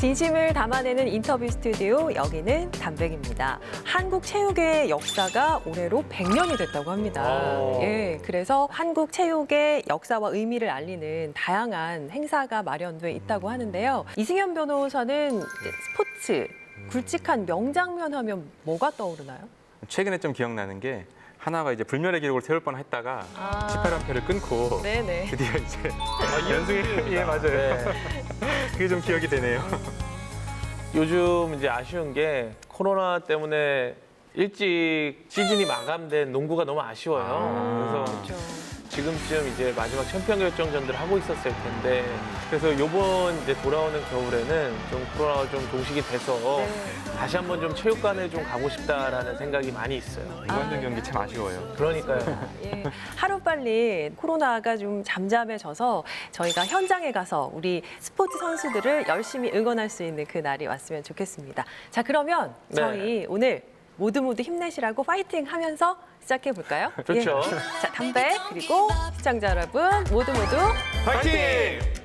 진심을 담아내는 인터뷰 스튜디오 여기는 담백입니다. 한국 체육의 역사가 올해로 100년이 됐다고 합니다. 오. 예, 그래서 한국 체육의 역사와 의미를 알리는 다양한 행사가 마련돼 있다고 하는데요. 이승현 변호사는 스포츠 굵직한 명장면 하면 뭐가 떠오르나요? 최근에 좀 기억나는 게 하나가 이제 불멸의 기록을 세울 뻔 했다가 아. 18연패를 끊고 네네. 드디어 이제 연승에 예 맞아요. 네. 그게 좀 기억이 되네요. 요즘 이제 아쉬운 게 코로나 때문에 일찍 시즌이 마감된 농구가 너무 아쉬워요. 아. 그래서 그렇죠. 지금쯤 이제 마지막 챔피언 결정전들을 하고 있었을 텐데 그래서 요번 이제 돌아오는 겨울에는 좀 코로나가 좀 종식이 돼서 네. 다시 한번 좀 체육관에 좀 가고 싶다라는 생각이 많이 있어요. 무관중 경기 참 아쉬워요. 그러니까요. 예, 하루빨리 코로나가 좀 잠잠해져서 저희가 현장에 가서 우리 스포츠 선수들을 열심히 응원할 수 있는 그 날이 왔으면 좋겠습니다. 자, 그러면 네. 저희 오늘 모두 모두 힘내시라고 파이팅 하면서 시작해 볼까요? 좋죠. 자, 담배 그리고 시청자 여러분 모두 모두 파이팅!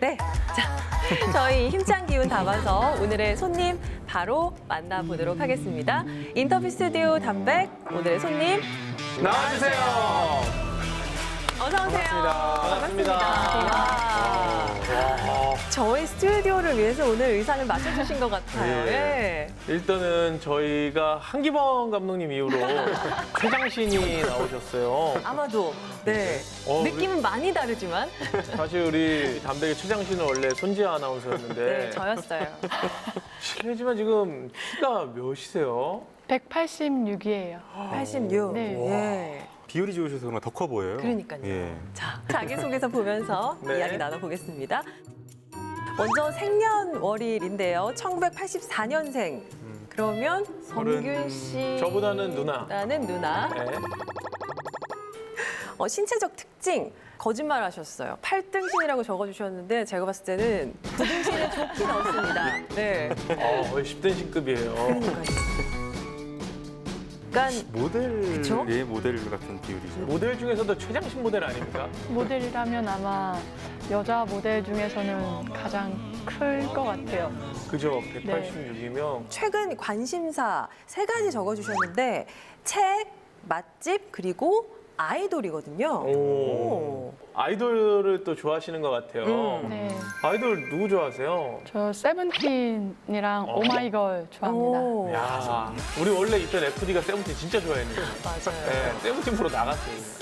네. 자, 저희 힘찬 기운 담아서 오늘의 손님 바로 만나보도록 하겠습니다. 인터뷰 스튜디오 담백 오늘의 손님 나와주세요. 어서 오세요. 반갑습니다. 와. 저희 스튜디오를 위해서 오늘 의상을 맞춰주신 것 같아요. 예. 일단은 저희가 한기범 감독님 이후로 최장신이 나오셨어요. 아마도 네 어, 우리- 느낌은 많이 다르지만 사실 우리 담백의 최장신은 원래 손지아 아나운서였는데 네 저였어요. 실례지만 지금 키가 몇이세요? 186이에요. 86. 네. 예. 비율이 좋으셔서 그런가 더커 보여요. 그러니까요. 예. 자 자기소개서 보면서 네. 이야기 나눠보겠습니다. 먼저 생년월일인데요. 1984년생. 그러면 성균 씨. 저보다는 누나. 나는 누나. 네. 어, 신체적 특징 거짓말 하셨어요. 8등신이라고 적어주셨는데 제가 봤을 때는 9등신을 좋게 넣었습니다. 네. 어, 거의 10대 신급이에요. 그러니까요. 약간 모델 그쵸? 예 모델 같은 비율이죠. 모델 중에서도 최장신 모델 아닙니까? 모델이라면 아마 여자 모델 중에서는 가장 클 것 같아요. 그죠? 네. 186이면 최근 관심사 세 가지 적어주셨는데 책, 맛집 그리고 아이돌이거든요. 오. 아이돌을 또 좋아하시는 것 같아요. 음. 네. 아이돌 누구 좋아하세요? 저 세븐틴이랑 어. 오마이걸 좋아합니다. 오, 야, 우리 원래 있던 FD가 세븐틴 진짜 좋아했는데. 맞아요. 네, 세븐틴 프로 나갔어요.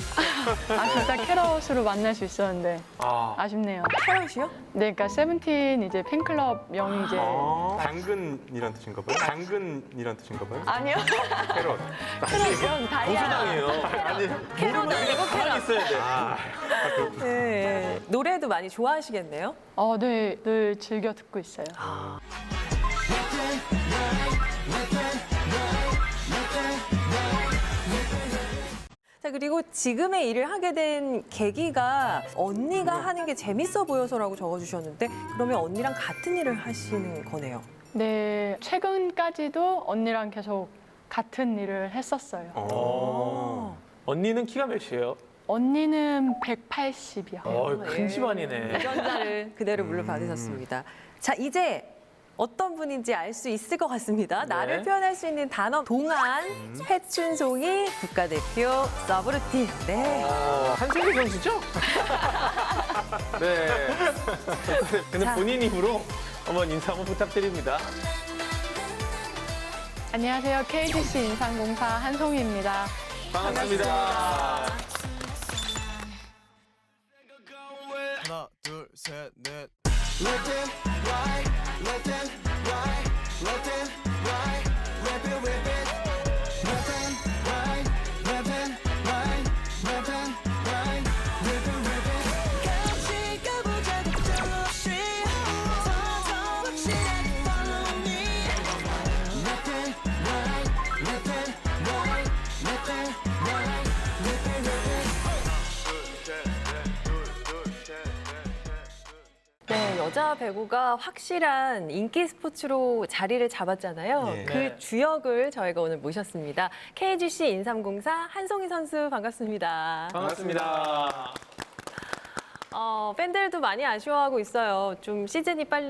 아 진짜 캐럿으로 만날 수 있었는데 아, 아쉽네요. 캐럿이요? 네, 그러니까 세븐틴 이제 팬클럽 명이 이제 아. 당근이란 뜻인가 봐요. 당근이란 뜻인가 봐요. 아니요. 캐럿. 캐럿, 다이아. 고수당이에요. 아니 캐럿 아니고 캐럿. 있어야 돼. 아, 네. 노래도 많이 좋아하시겠네요? 어, 네, 늘 즐겨 듣고 있어요. 그리고 지금의 일을 하게 된 계기가 언니가 하는 게 재밌어 보여서라고 적어주셨는데 그러면 언니랑 같은 일을 하시는 거네요. 네, 최근까지도 언니랑 계속 같은 일을 했었어요. 어. 언니는 키가 몇이에요? 언니는 180이요. 어, 큰 집안이네. 유전자를 그대로 물려받으셨습니다. 자, 이제 어떤 분인지 알 수 있을 것 같습니다. 나를 네. 표현할 수 있는 단어 동안 회춘송이 국가대표 서브루틴. 네. 어, 한승기 선수죠? 네. 근데 자. 본인 입으로 한번 인사 한번 부탁드립니다. 안녕하세요. KGC 인상공사 한송희입니다. 반갑습니다. 하나 둘 셋 넷 Let them ride, let them ride, let them 여자 배구가 확실한 인기 스포츠로 자리를 잡았잖아요. 네. 그 네. 주역을 저희가 오늘 모셨습니다. KGC 인삼공사 한송희 선수 반갑습니다. 반갑습니다. 어. 팬들도 많이 아쉬워하고 있어요. 좀 시즌이 빨리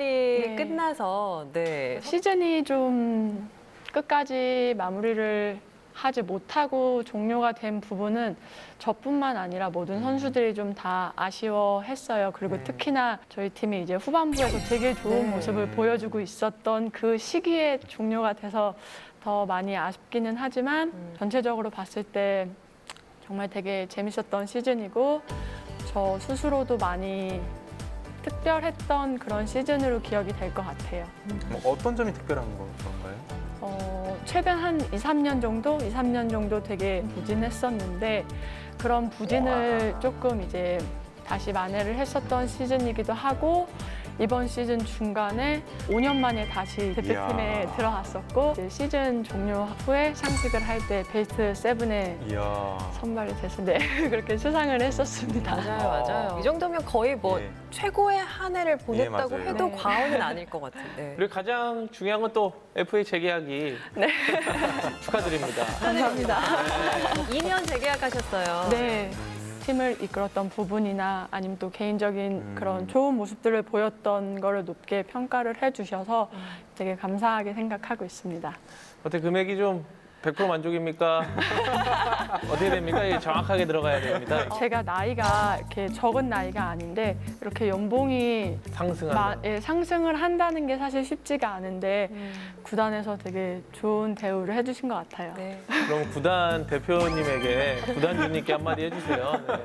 네. 끝나서 네. 시즌이 좀 끝까지 마무리를 하지 못하고 종료가 된 부분은 저뿐만 아니라 모든 선수들이 좀 다 아쉬워했어요. 그리고 특히나 저희 팀이 이제 후반부에서 되게 좋은 네. 모습을 보여주고 있었던 그 시기에 종료가 돼서 더 많이 아쉽기는 하지만 음. 전체적으로 봤을 때 정말 되게 재밌었던 시즌이고 저 스스로도 많이 특별했던 그런 시즌으로 기억이 될 것 같아요. 뭐 어떤 점이 특별한 거- 건가요? 어, 최근 한 2, 3년 정도, 2, 3년 정도 되게 부진했었는데 그런 부진을 조금 이제 다시 만회를 했었던 시즌이기도 하고 이번 시즌 중간에 5년 만에 다시 대표팀에 이야. 들어갔었고 이제 시즌 종료 후에 상식을 할 때 베스트 세븐에 이야. 선발이 돼서 네, 그렇게 수상을 했었습니다. 맞아요, 맞아요. 이 정도면 거의 뭐 예. 최고의 한 해를 보냈다고 맞아요. 해도 네. 과언은 아닐 것 같은데. 그리고 가장 중요한 건 또 FA 재계약이 축하드립니다. 감사합니다. 2년 재계약하셨어요. 네. 팀을 이끌었던 부분이나 아니면 또 개인적인 음. 그런 좋은 모습들을 보였던 거를 높게 평가를 해주셔서 되게 감사하게 생각하고 있습니다. 어때 금액이 좀 100% 만족입니까? 어떻게 됩니까? 이게 정확하게 들어가야 됩니다. 제가 나이가 이렇게 적은 나이가 아닌데 이렇게 연봉이 상승하는. 마- 예, 상승을 한다는 게 사실 쉽지가 않은데 음, 구단에서 되게 좋은 대우를 해주신 것 같아요. 네. 그럼 구단 대표님에게 구단 주님께 한마디 해주세요. 네.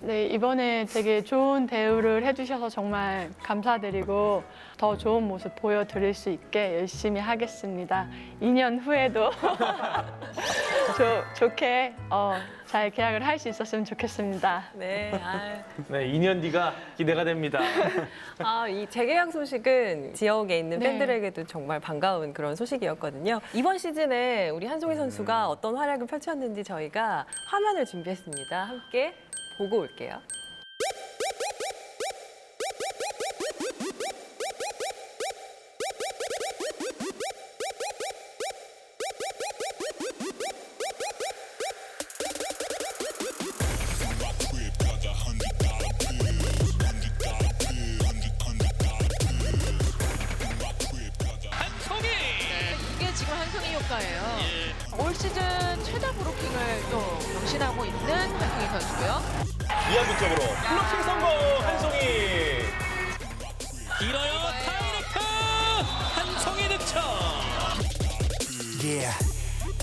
네, 이번에 되게 좋은 대우를 해주셔서 정말 감사드리고 더 좋은 모습 보여드릴 수 있게 열심히 하겠습니다. 2년 후에도 좋- 좋게 어, 잘 계약을 할 수 있었으면 좋겠습니다. 네. 아, 네, 2년 뒤가 기대가 됩니다. 아, 이 재계약 소식은 지역에 있는 네. 팬들에게도 정말 반가운 그런 소식이었거든요. 이번 시즌에 우리 한송희 선수가 어떤 활약을 펼쳤는지 저희가 화면을 준비했습니다. 함께 보고 올게요.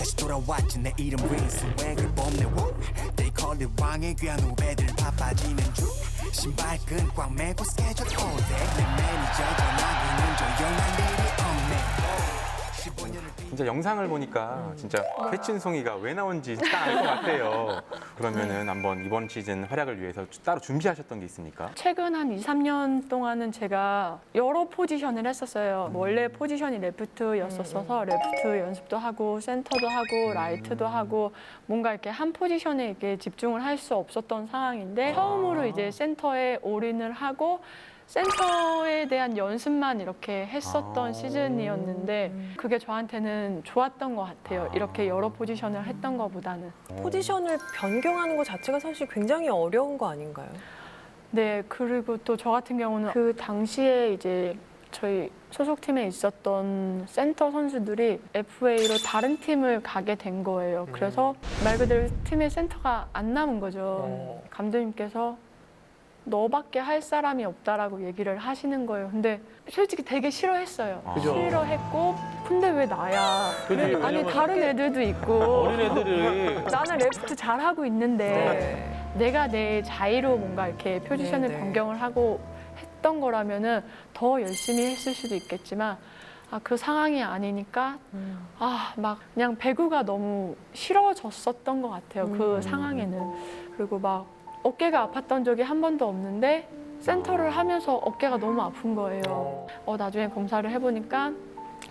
다시 돌아왔지. 내 이름 윈스 웩을 뽐내 워? 데이컬리 왕의 귀한 후배들 바빠지는 중. 신발끈 꽉 매고 스케줄 all day 내 매니저 전화기는 조용한 일이 없네. 15년을 진짜 영상을 보니까 진짜 회춘송이가 왜 나온지 딱 알 것 같아요. 그러면은 한번 이번 시즌 활약을 위해서 따로 준비하셨던 게 있습니까? 최근 한 2, 3년 동안은 제가 여러 포지션을 했었어요. 뭐 원래 포지션이 레프트였었어서 레프트 연습도 하고 센터도 하고 라이트도 하고 뭔가 이렇게 한 포지션에 이렇게 집중을 할 수 없었던 상황인데 처음으로 이제 센터에 올인을 하고 센터에 대한 연습만 이렇게 했었던 아. 시즌이었는데 그게 저한테는 좋았던 것 같아요. 이렇게 여러 포지션을 했던 것보다는. 포지션을 변경하는 것 자체가 사실 굉장히 어려운 거 아닌가요? 네, 그리고 또 저 같은 경우는 그 당시에 이제 저희 소속팀에 있었던 센터 선수들이 FA로 다른 팀을 가게 된 거예요. 그래서 말 그대로 팀에 센터가 안 남은 거죠. 어. 감독님께서 너밖에 할 사람이 없다라고 얘기를 하시는 거예요. 근데 솔직히 되게 싫어했어요. 그죠. 싫어했고, 근데 왜 나야? 그지, 아니 왜냐면 다른 애들도 있고 어린 애들이 나는 레프트 잘 하고 있는데 네. 내가 내 자의로 뭔가 이렇게 포지션을 네, 네. 변경을 하고 했던 거라면은 더 열심히 했을 수도 있겠지만 아, 그 상황이 아니니까 음. 아, 막 그냥 배구가 너무 싫어졌었던 것 같아요. 그 음. 상황에는. 그리고 막 어깨가 아팠던 적이 한 번도 없는데 센터를 하면서 어깨가 너무 아픈 거예요. 어, 나중에 검사를 해보니까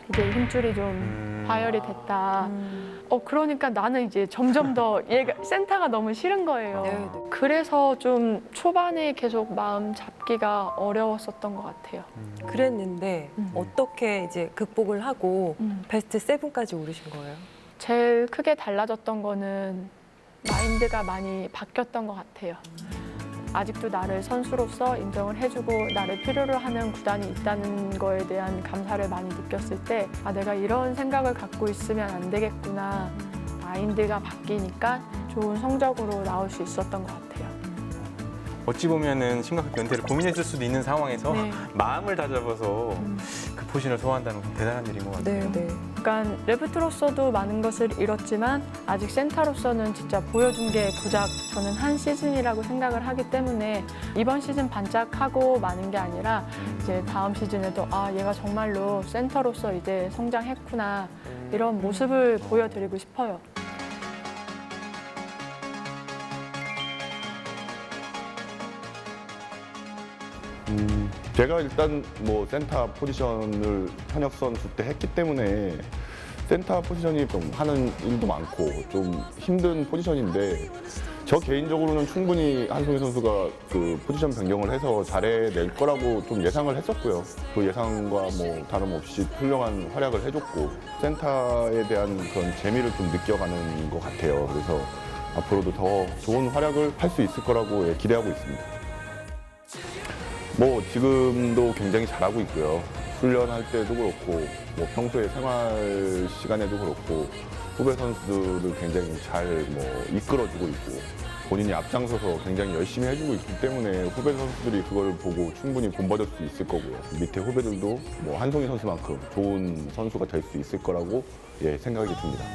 이제 힘줄이 좀 음. 과열이 됐다. 음. 어 그러니까 나는 이제 점점 더 얘가 센터가 너무 싫은 거예요. 네, 네. 그래서 좀 초반에 계속 마음 잡기가 어려웠었던 것 같아요. 그랬는데 음. 어떻게 이제 극복을 하고 음. 베스트 세븐까지 오르신 거예요? 제일 크게 달라졌던 거는 마인드가 많이 바뀌었던 것 같아요. 아직도 나를 선수로서 인정을 해주고 나를 필요로 하는 구단이 있다는 거에 대한 감사를 많이 느꼈을 때 아, 내가 이런 생각을 갖고 있으면 안 되겠구나. 마인드가 바뀌니까 좋은 성적으로 나올 수 있었던 것 같아요. 어찌 보면은 심각하게 은퇴를 고민했을 수도 있는 상황에서 네. 마음을 다잡아서 그 포진을 소화한다는 건 대단한 일인 것 같아요. 네, 네. 그러니까 레프트로서도 많은 것을 잃었지만 아직 센터로서는 진짜 보여준 게 고작 저는 한 시즌이라고 생각을 하기 때문에 이번 시즌 반짝하고 마는 게 아니라 이제 다음 시즌에도 아 얘가 정말로 센터로서 이제 성장했구나 이런 모습을 보여드리고 싶어요. 음, 제가 일단 뭐 센터 포지션을 현역 선수 때 했기 때문에 센터 포지션이 좀 하는 일도 많고 좀 힘든 포지션인데 저 개인적으로는 충분히 한송희 선수가 그 포지션 변경을 해서 잘해낼 거라고 좀 예상을 했었고요. 그 예상과 뭐 다름없이 훌륭한 활약을 해줬고 센터에 대한 그런 재미를 좀 느껴가는 것 같아요. 그래서 앞으로도 더 좋은 활약을 할 수 있을 거라고 예, 기대하고 있습니다. 뭐 지금도 굉장히 잘하고 있고요. 훈련할 때도 그렇고 뭐 평소에 생활 시간에도 그렇고 후배 선수들을 굉장히 잘 뭐 이끌어주고 있고 본인이 앞장서서 굉장히 열심히 해주고 있기 때문에 후배 선수들이 그걸 보고 충분히 본받을 수 있을 거고요. 밑에 후배들도 뭐 한송희 선수만큼 좋은 선수가 될 수 있을 거라고 예, 생각이 듭니다.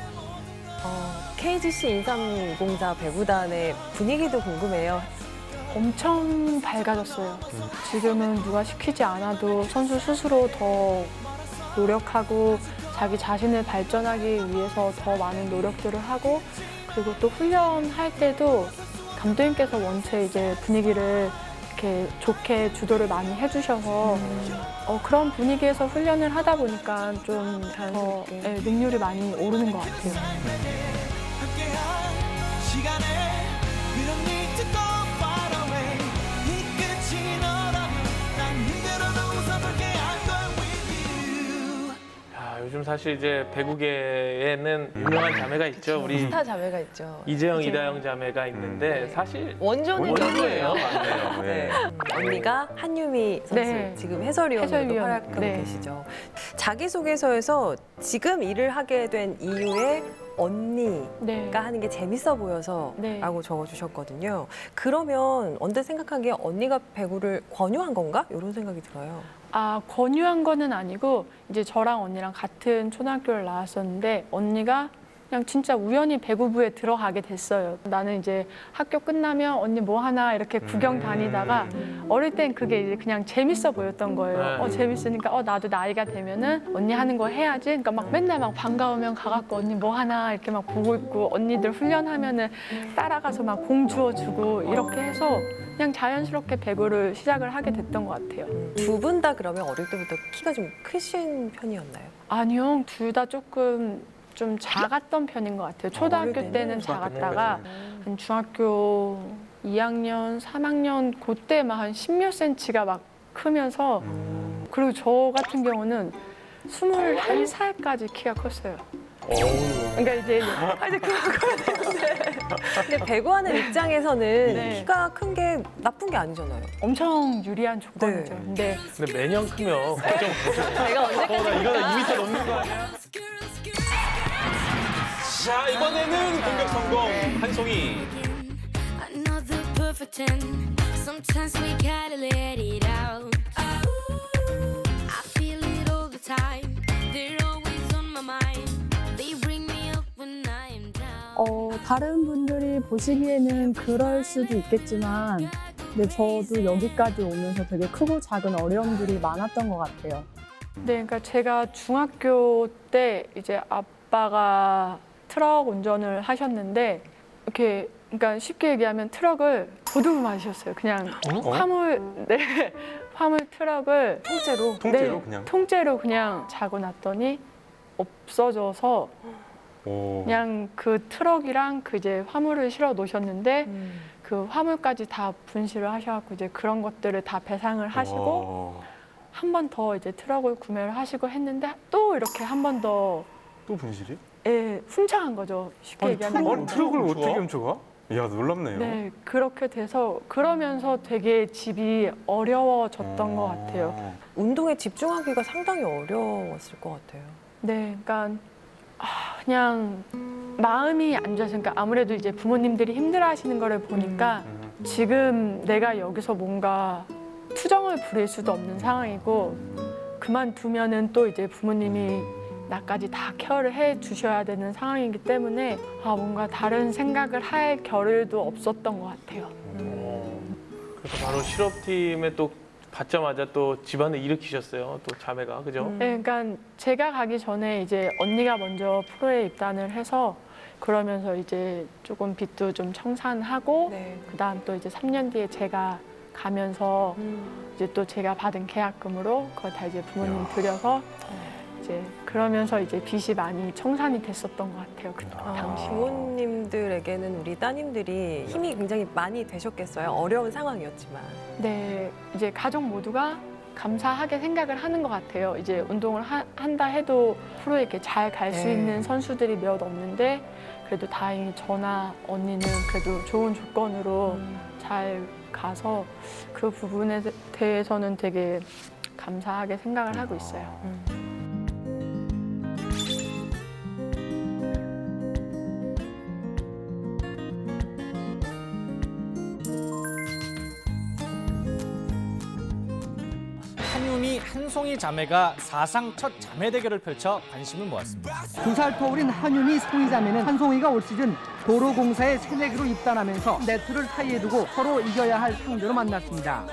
어, KGC 인삼공사 배구단의 분위기도 궁금해요. 엄청 밝아졌어요. 지금은 누가 시키지 않아도 선수 스스로 더 노력하고 자기 자신을 발전하기 위해서 더 많은 노력들을 하고 그리고 또 훈련할 때도 감독님께서 원체 이제 분위기를 이렇게 좋게 주도를 많이 해주셔서 어, 그런 분위기에서 훈련을 하다 보니까 좀더 자연스럽게. 예, 능률이 많이 오르는 것 같아요. 요즘 사실 이제 배구계에는 유명한 자매가 있죠. 우리 스타 자매가 있죠. 이재영. 이다영 자매가 있는데 사실 원조는 원조예요. 맞네요. 네. 예. 언니가 한유미 선수 네. 지금 해설위원으로도 해설위원. 활약하고 네. 계시죠. 자기소개서에서 지금 일을 하게 된 이유에 언니가 네. 하는 게 재밌어 보여서라고 네. 적어주셨거든요. 그러면 언제 생각하기에 언니가 배구를 권유한 건가? 이런 생각이 들어요. 아, 권유한 거는 아니고 이제 저랑 언니랑 같은 초등학교를 나왔었는데 언니가 그냥 진짜 우연히 배구부에 들어가게 됐어요. 나는 이제 학교 끝나면 언니 뭐 하나 이렇게 구경 다니다가 어릴 땐 그게 이제 그냥 재밌어 보였던 거예요. 네. 어, 재밌으니까 어, 나도 나이가 되면은 언니 하는 거 해야지. 그러니까 막 맨날 막 반가우면 가갖고 언니 뭐 하나 이렇게 막 보고 있고 언니들 훈련하면은 따라가서 막 공 주워주고 이렇게 해서 그냥 자연스럽게 배구를 시작을 하게 됐던 것 같아요. 두 분 다 그러면 어릴 때부터 키가 좀 크신 편이었나요? 아니요, 둘 다 조금 좀 작았던 편인 것 같아요. 초등학교 어릴 때는? 때는 작았다가 한 중학교 2학년, 3학년 그때 막한 십몇 센치가 막 크면서 그리고 저 같은 경우는 21살까지 키가 컸어요. 그러니까 이제 아, 이제 되는데. 근데 배구하는 입장에서는 네. 키가 큰 게 나쁜 게 아니잖아요. 엄청 유리한 조건이죠. 네. 근데 근데 매년 크면 걱정 내가 어, 언제까지 나 이거는 2m 넘는 거 아니야? 자 이번에는 공격 성공 한송이 Another perfect ten. Sometimes we gotta let it out. I feel it all the time. They're always on my mind. They bring me up when I am down. 어, 다른 분들이 보시기에는 그럴 수도 있겠지만, 근데 저도 여기까지 오면서 되게 크고 작은 어려움들이 많았던 것 같아요. 네, 그러니까 제가 중학교 때 이제 아빠가 트럭 운전을 하셨는데 이렇게 그러니까 쉽게 얘기하면 트럭을 도둑을 맞으셨어요. 그냥 어? 화물 네 화물 트럭을 통째로 통째로 네, 그냥. 통째로 그냥 자고 났더니 없어져서 오. 그냥 그 트럭이랑 그 이제 화물을 실어 놓으셨는데 음. 그 화물까지 다 분실을 하셔갖고 이제 그런 것들을 다 배상을 하시고 어. 한번 더 이제 트럭을 구매를 하시고 했는데 또 이렇게 한 번더 또 분실이? 예, 훔쳐간 거죠. 쉽게 아니, 얘기하면. 트럭, 아니, 트럭을 훔쳐가? 어떻게 훔쳐가? 이야 놀랍네요. 네, 그렇게 돼서 그러면서 되게 집이 어려워졌던 것 같아요. 운동에 집중하기가 상당히 어려웠을 것 같아요. 네, 그러니까 아, 그냥 마음이 안 좋아서 그러니까 아무래도 이제 부모님들이 힘들어하시는 거를 보니까 지금 내가 여기서 뭔가 투정을 부릴 수도 없는 상황이고 그만두면은 또 이제 부모님이 나까지 다 케어를 해 주셔야 되는 상황이기 때문에 아 뭔가 다른 생각을 할 겨를도 없었던 것 같아요. 그래서 바로 실업팀에 또 받자마자 또 집안을 일으키셨어요. 또 자매가 그죠? 네, 그러니까 제가 가기 전에 이제 언니가 먼저 프로에 입단을 해서 그러면서 이제 조금 빚도 좀 청산하고 네. 그다음 또 이제 3년 뒤에 제가 가면서 음. 이제 또 제가 받은 계약금으로 그걸 다 이제 부모님 드려서 이제 그러면서 이제 빚이 많이 청산이 됐었던 것 같아요 그 당시. 부모님들에게는 우리 따님들이 힘이 굉장히 많이 되셨겠어요. 어려운 상황이었지만. 네, 이제 가족 모두가 감사하게 생각을 하는 것 같아요. 이제 운동을 하- 한다 해도 프로에 이렇게 잘 갈 수 네. 있는 선수들이 몇 없는데 그래도 다행히 저나 언니는 그래도 좋은 조건으로 잘 가서 그 부분에 대- 대해서는 되게 감사하게 생각을 하고 있어요. 한 송이 자매가 사상 첫 자매 대결을 펼쳐 관심을 모았습니다. 두 살 터울인 한윤희 송이 자매는 한송이가 올 시즌 도로공사에 새내기로 입단하면서 네트를 사이에 두고 서로 이겨야 할 상대로 만났습니다.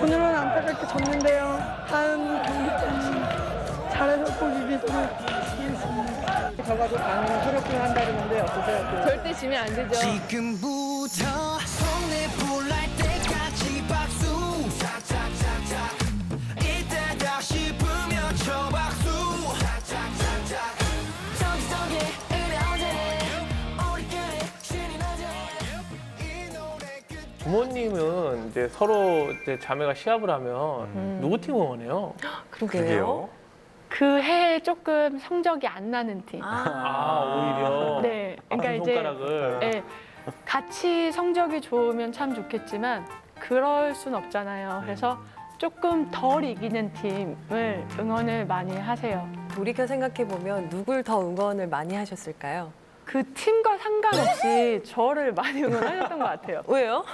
오늘은 안타깝게 졌는데요. 다음 경기 때는 잘해서 꼭 이기도록 하겠습니다. 저가도 강은 새롭게 한다는 건데 어떠세요? 절대 지면 안 되죠. 지금부터 손에 불 부모님은 이제 서로 이제 자매가 시합을 하면 음. 누구 팀 응원해요? 그러게요. 그 해에 조금 성적이 안 나는 팀. 아, 오히려 네, 그러니까 큰 이제 손가락을 예, 같이 성적이 좋으면 참 좋겠지만 그럴 순 없잖아요. 그래서 조금 덜 이기는 팀을 응원을 많이 하세요. 돌이켜 생각해 보면 누굴 더 응원을 많이 하셨을까요? 그 팀과 상관없이 저를 많이 응원하셨던 것 같아요. 왜요?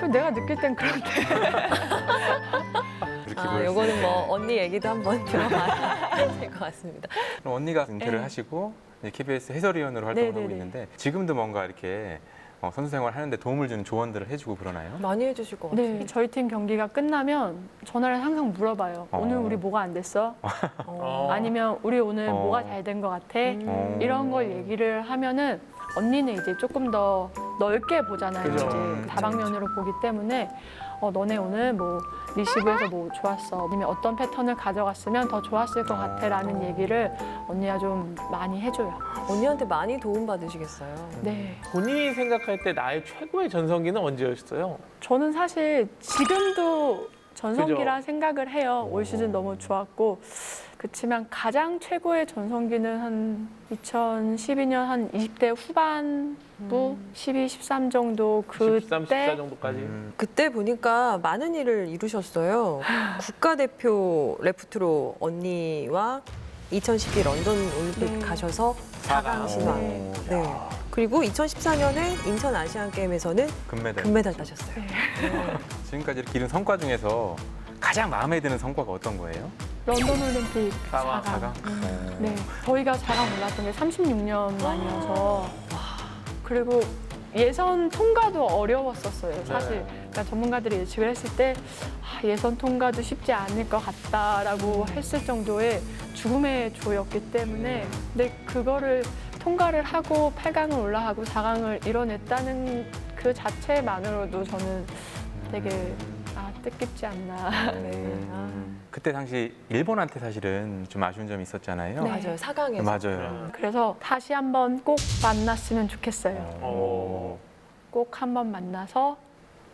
또 내가 느낄 땐 그런데. 그렇게 아, 보였어요. 요거는 뭐 언니 얘기도 한번 들어봐야 될 것 같습니다. 그럼 언니가 은퇴를 네. 하시고 이제 KBS 해설위원으로 활동을 하고 네네네. 있는데 지금도 뭔가 이렇게 어, 선수 생활 하는데 도움을 주는 조언들을 해주고 그러나요? 많이 해주실 것 같아요. 네, 저희 팀 경기가 끝나면 전화를 항상 물어봐요. 어. 오늘 우리 뭐가 안 됐어? 어. 아니면 우리 오늘 어. 뭐가 잘 된 것 같아? 어. 이런 걸 얘기를 하면은 언니는 이제 조금 더 넓게 보잖아요. 그죠. 이제 음, 다방면으로 보기 때문에 어, 너네 오늘 뭐 리시브에서 뭐 좋았어. 아니면 어떤 패턴을 가져갔으면 더 좋았을 것 같아 라는 얘기를 언니가 좀 많이 해줘요. 언니한테 많이 도움 받으시겠어요. 네. 본인이 생각할 때 나의 최고의 전성기는 언제였어요? 저는 사실 지금도 전성기라 그죠. 생각을 해요. 올 시즌 너무 좋았고 그렇지만 가장 최고의 전성기는 한 2012년 한 20대 후반부 12, 13 정도 13, 14 그때 정도까지. 음, 그때 보니까 많은 일을 이루셨어요. 국가대표 레프트로 언니와 2012 런던 올림픽 네. 가셔서 4강 신화. 네. 네. 그리고 2014년에 인천 아시안 게임에서는 금메달. 금메달 따셨어요. 지금까지 이렇게 이룬 성과 중에서 가장 마음에 드는 성과가 어떤 거예요? 런던 올림픽 사강. 4강. 사강? 네, 저희가 4강 올랐던 게 36년 만이어서 그리고 예선 통과도 어려웠었어요. 사실 그러니까 전문가들이 예측을 했을 때 아, 예선 통과도 쉽지 않을 것 같다라고 했을 정도의 죽음의 조였기 때문에 근데 그거를 통과를 하고 8강을 올라가고 4강을 이뤄냈다는 그 자체만으로도 저는 되게 아, 뜻깊지 않나. 네. 음, 그때 당시 일본한테 사실은 좀 아쉬운 점이 있었잖아요. 네. 맞아요. 4강에서. 맞아요. 그래서 다시 한번 꼭 만났으면 좋겠어요. 어. 꼭 한번 만나서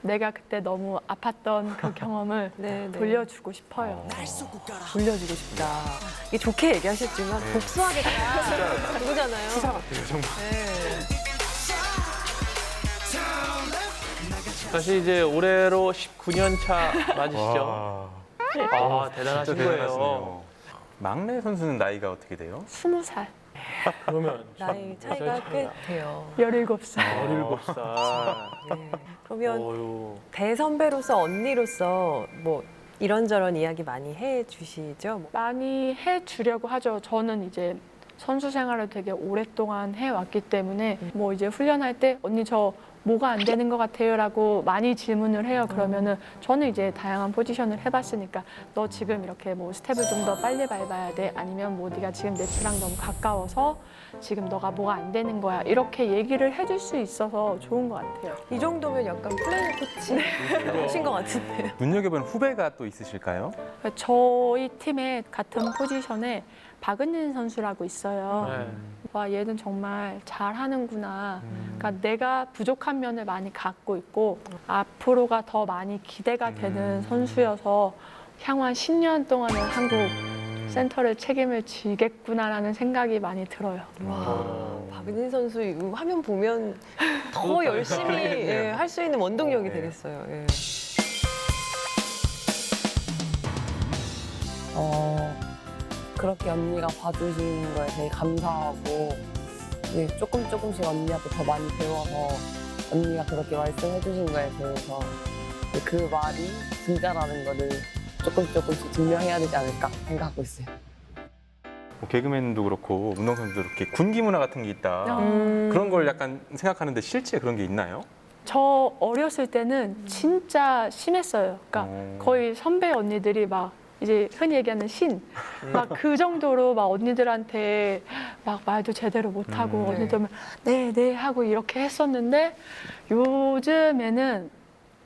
내가 그때 너무 아팠던 그 경험을 네, 네. 돌려주고 싶어요. 돌려주고 싶다. 이게 좋게 얘기하셨지만 네. 복수하겠다. 정말. 네. 사실 이제 올해로 19년 차 맞으시죠? 와, 아, 대단하신 거예요. 대단하시네요. 막내 선수는 나이가 어떻게 돼요? 스무 살, 그러면 나이 차이가 꽤 돼요. 열일곱 살. 17살. 네. 그러면 어유. 대선배로서 언니로서 뭐 이런저런 이야기 많이 해 주시죠? 뭐. 많이 해 주려고 하죠. 저는 이제 선수 생활을 되게 오랫동안 해왔기 때문에 뭐 이제 훈련할 때 언니 저 뭐가 안 되는 것 같아요라고 많이 질문을 해요. 그러면은 저는 이제 다양한 포지션을 해봤으니까 너 지금 이렇게 뭐 스텝을 좀 더 빨리 밟아야 돼 아니면 뭐 네가 지금 네트랑 너무 가까워서 지금 너가 뭐가 안 되는 거야 이렇게 얘기를 해줄 수 있어서 좋은 것 같아요. 이 정도면 약간 플래닝 코치신 것 같은데요. 눈여겨본 후배가 또 있으실까요? 저희 팀의 같은 포지션에 박은진 선수라고 있어요. 네. 와 얘는 정말 잘하는구나. 그러니까 내가 부족한 면을 많이 갖고 있고 앞으로가 더 많이 기대가 되는 선수여서 향후 한 10년 동안은 한국 센터를 책임을 지겠구나라는 생각이 많이 들어요. 와, 박은진 선수 이 화면 보면 더 열심히 예, 할 수 있는 원동력이 되겠어요. 예. 어, 그렇게 언니가 봐주신 거에 되게 감사하고 이제 조금 조금씩 언니한테 더 많이 배워서 언니가 그렇게 말씀해 주신 거에 대해서 그 말이 진짜라는 거를 조금 조금씩 증명해야 되지 않을까 생각하고 있어요. 뭐 개그맨도 그렇고 운동선수도 그렇게 군기 문화 같은 게 있다. 음. 그런 걸 약간 생각하는데 실제 그런 게 있나요? 저 어렸을 때는 진짜 심했어요. 그러니까 어. 거의 선배 언니들이 막 이제 흔히 얘기하는 신, 막 그 정도로 막 언니들한테 막 말도 제대로 못하고 음. 언니들 네, 네 하고 이렇게 했었는데 요즘에는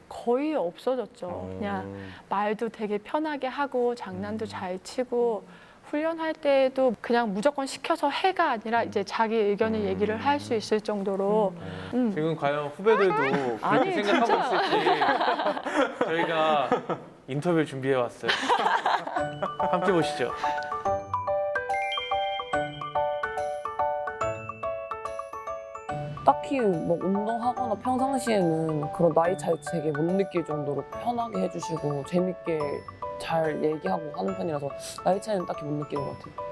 거의 없어졌죠. 어. 그냥 말도 되게 편하게 하고 장난도 잘 치고 훈련할 때도 그냥 무조건 시켜서 해가 아니라 이제 자기 의견을 얘기를 할 수 있을 정도로 음. 지금 과연 후배들도 그렇게 아니, 생각하고 진짜. 있을지 저희가 인터뷰를 준비해 왔어요. 함께 보시죠. 딱히 뭐 운동하거나 평상시에는 그런 나이 차이 되게 못 느낄 정도로 편하게 해주시고 재밌게 잘 얘기하고 하는 편이라서 나이 차이는 딱히 못 느끼는 것 같아요.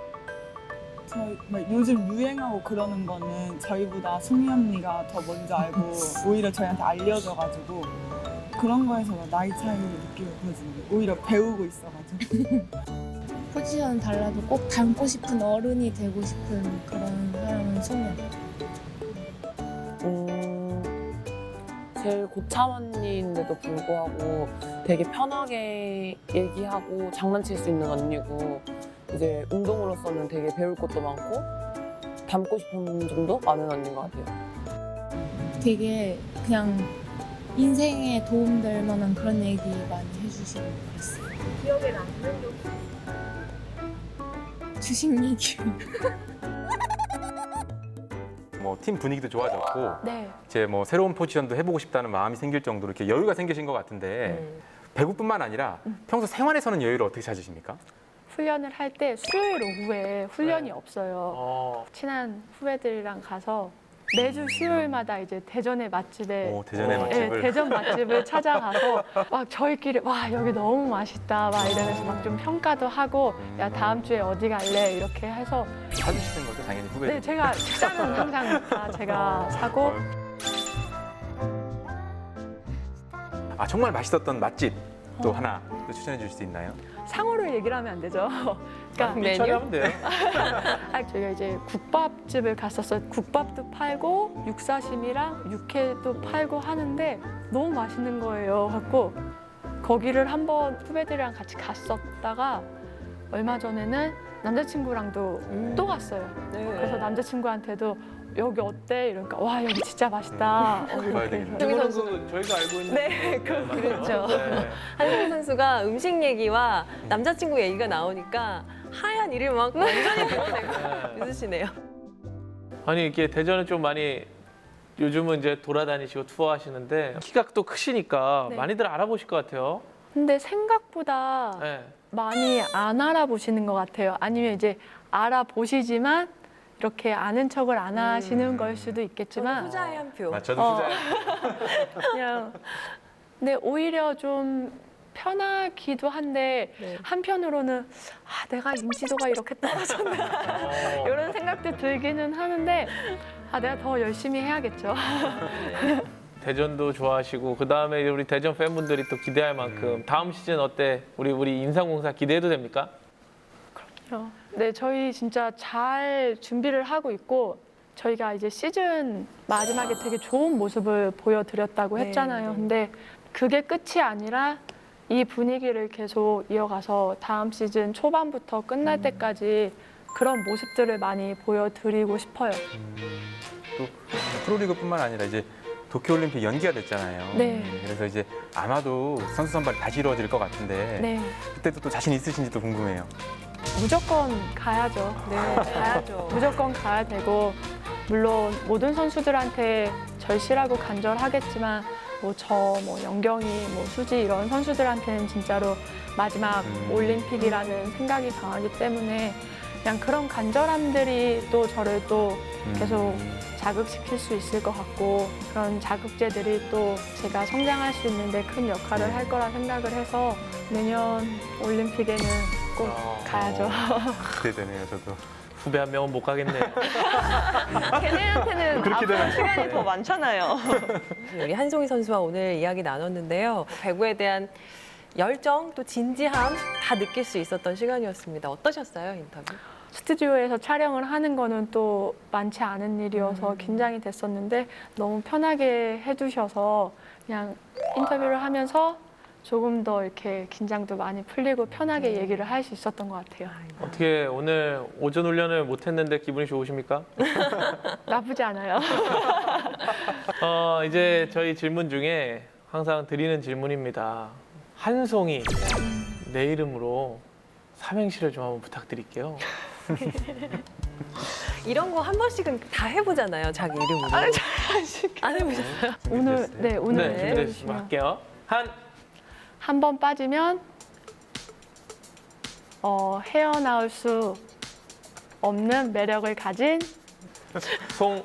저뭐 요즘 유행하고 그러는 거는 저희보다 승희 언니가 더 먼저 알고 오히려 저희한테 알려줘가지고 그런 거에서 나이 차이를 느끼거든요. 오히려 배우고 있어가지고. 포지션은 달라도 꼭 닮고 싶은 어른이 되고 싶은 그런 사람은 소면. 음, 제일 고참 언니인데도 불구하고 되게 편하게 얘기하고 장난칠 수 있는 언니고 이제 운동으로서는 되게 배울 것도 많고 닮고 싶은 점도 많은 언니인 것 같아요. 되게 그냥 인생에 도움될 만한 그런 얘기 많이 해주시고 그랬어요. 기억에 남는 요 주식 얘기. 뭐 팀 분위기도 좋아졌고 네. 이제 뭐 새로운 포지션도 해보고 싶다는 마음이 생길 정도로 이렇게 여유가 생기신 것 같은데 음. 배구뿐만 아니라 평소 생활에서는 여유를 어떻게 찾으십니까? 훈련을 할 때 수요일 오후에 훈련이 없어요. 어, 친한 후배들이랑 가서 매주 수요일마다 이제 대전의 맛집에 오, 대전의 어. 맛집을 네, 대전 맛집을 찾아가서 막 저희끼리 와 여기 너무 맛있다 막 이러면서 막 좀 평가도 하고 야 다음 주에 어디 갈래 이렇게 해서 사주시는 거죠 당연히 후배들. 네 제가 식사는 항상 다 제가 사고 아 정말 맛있었던 맛집 또 어. 하나 또 추천해 주실 수 있나요? 상호를 얘기를 하면 안 되죠. 그러니까 처리하면 돼요. 아, 저희가 이제 국밥집을 갔었어요. 국밥도 팔고 육사심이랑 육회도 팔고 하는데 너무 맛있는 거예요. 갖고 거기를 한번 후배들이랑 같이 갔었다가 얼마 전에는 남자친구랑도 또 갔어요. 그래서 남자친구한테도 여기 어때? 이러니까 와 여기 진짜 맛있다. 어, 가야 이렇게 되겠네. 해서. 이거는 그 저희가 알고 있는 네, 그 그렇죠. 네. 한승희 선수가 음식 얘기와 남자친구 얘기가 나오니까 하얀 이를 막 완전히 드러내고 있으시네요. 아니 이게 대전은 좀 많이 요즘은 이제 돌아다니시고 투어하시는데 키가 또 크시니까 네. 많이들 알아보실 것 같아요. 근데 생각보다 네. 많이 안 알아보시는 것 같아요. 아니면 이제 알아보시지만 이렇게 아는 척을 안 하시는 걸 수도 있겠지만 후자의 한 표. 아, 저도 어. 후자. 그냥 근데 오히려 좀 편하기도 한데 네. 한편으로는 아, 내가 인지도가 이렇게 떨어졌나 이런 생각도 들기는 하는데 아, 내가 더 열심히 해야겠죠. 대전도 좋아하시고 그 다음에 우리 대전 팬분들이 또 기대할 만큼 다음 시즌 어때? 우리 우리 인삼공사 기대해도 됩니까? 네, 저희 진짜 잘 준비를 하고 있고 저희가 이제 시즌 마지막에 되게 좋은 모습을 보여드렸다고 네, 했잖아요. 네. 근데 그게 끝이 아니라 이 분위기를 계속 이어가서 다음 시즌 초반부터 끝날 때까지 그런 모습들을 많이 보여드리고 싶어요. 또 프로리그뿐만 아니라 이제 도쿄올림픽 연기가 됐잖아요. 네. 그래서 이제 아마도 선수 선발이 다시 이루어질 것 같은데 네, 그때도 또 자신 있으신지도 궁금해요. 무조건 가야죠. 네, 가야죠. 무조건 가야 되고 물론 모든 선수들한테 절실하고 간절하겠지만 뭐 저 뭐 영경이 뭐 수지 이런 선수들한테는 진짜로 마지막 음. 올림픽이라는 생각이 강하기 때문에 그냥 그런 간절함들이 또 저를 또 계속 자극시킬 수 있을 것 같고 그런 자극제들이 또 제가 성장할 수 있는데 큰 역할을 할 거라 생각을 해서 내년 올림픽에는 꼭 가야죠. 기대되네요, 저도. 후배 한 명은 못 가겠네. 걔네한테는 그렇게 앞으로 시간이 더 많잖아요. 우리 한송이 선수와 오늘 이야기 나눴는데요. 배구에 대한 열정 또 진지함 다 느낄 수 있었던 시간이었습니다. 어떠셨어요 인터뷰? 스튜디오에서 촬영을 하는 거는 또 많지 않은 일이어서 긴장이 됐었는데 너무 편하게 해주셔서 그냥 인터뷰를 하면서 조금 더 이렇게 긴장도 많이 풀리고 편하게 얘기를 할 수 있었던 것 같아요. 어떻게 오늘 오전 훈련을 못 했는데 기분이 좋으십니까? 나쁘지 않아요. 어, 이제 저희 질문 중에 항상 드리는 질문입니다. 한송이 내 이름으로 삼행시를 좀 한번 부탁드릴게요. 이런 거 한 번씩은 다 해보잖아요 자기 이름으로. 안 해보셨어요? 오늘 네 오늘 네, 준비됐으면 할게요. 한 한 번 빠지면 어, 헤어나올 수 없는 매력을 가진 송,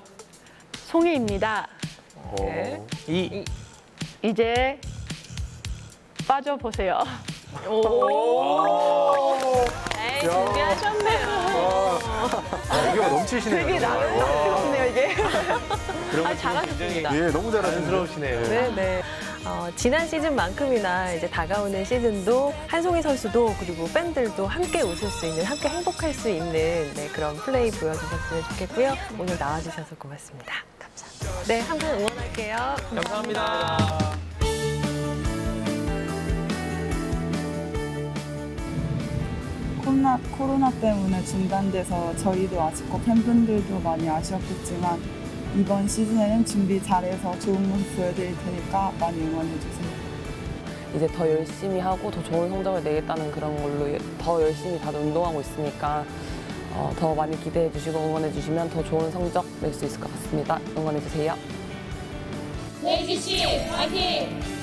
송이입니다. 네. 이, 이제 빠져보세요. 오. 에이 준비하셨네요. 애교가 넘치시네요. 되게 정말. 와. 뜨겁네요 이게. 그런 아, 거 잘하셨습니다. 예, 너무 잘하시네요. 자연스러우시네요. 네, 네. 어, 지난 시즌만큼이나 이제 다가오는 시즌도 한송이 선수도 그리고 팬들도 함께 웃을 수 있는, 함께 행복할 수 있는 네, 그런 플레이 보여주셨으면 좋겠고요. 오늘 나와주셔서 고맙습니다. 감사합니다. 네, 항상 응원할게요. 감사합니다. 코로나, 코로나 때문에 중단돼서 저희도 아쉽고 팬분들도 많이 아쉬웠겠지만 이번 시즌에는 준비 잘해서 좋은 모습 보여드릴 테니까 많이 응원해주세요. 이제 더 열심히 하고 더 좋은 성적을 내겠다는 그런 걸로 더 열심히 다들 운동하고 있으니까 어, 더 많이 기대해 주시고 응원해 주시면 더 좋은 성적 낼 수 있을 것 같습니다. 응원해 주세요. 내기씨 화이팅!